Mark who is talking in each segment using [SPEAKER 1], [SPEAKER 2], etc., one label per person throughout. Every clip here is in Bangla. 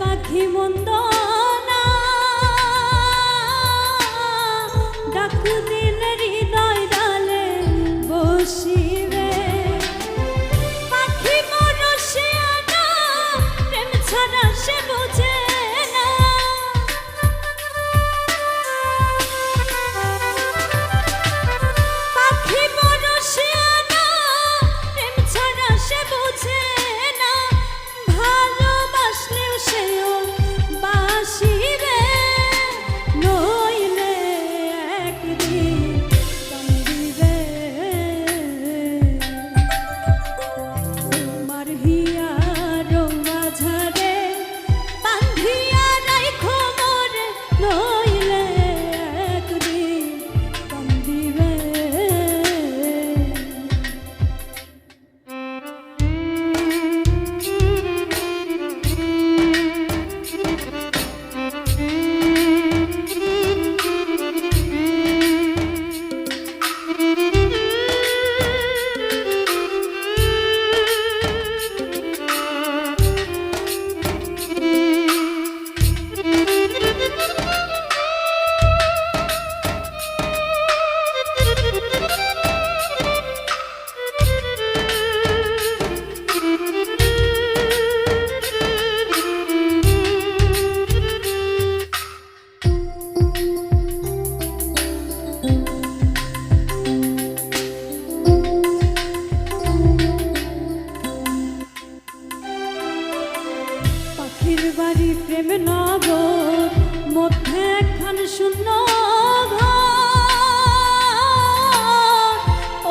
[SPEAKER 1] পাখি মন্দ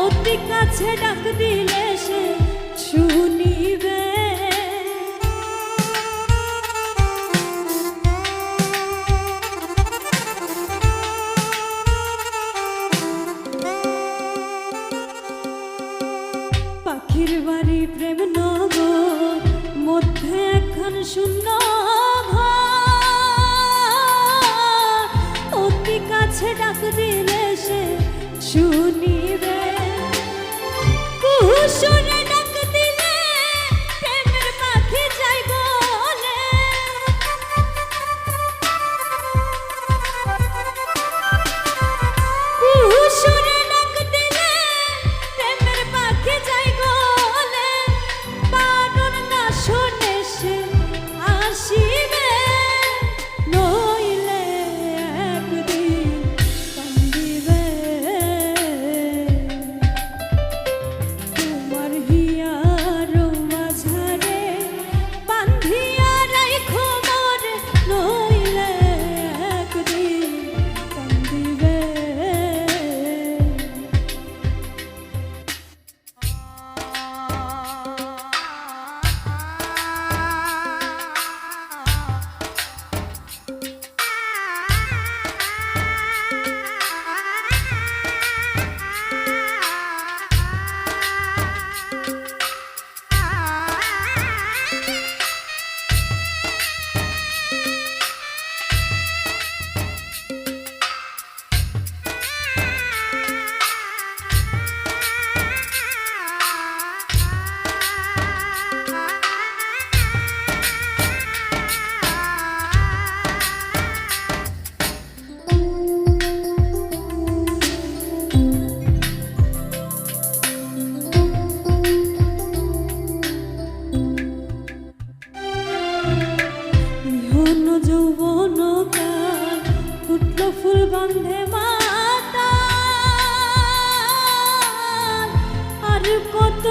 [SPEAKER 1] অতি কাছে ডাক দিলে সে শুনিবে। পাখির বাড়ি প্রেম নগর, মধ্যে এখন শূন্য অতি কাছে ডাক দিলে সে শুনিবে।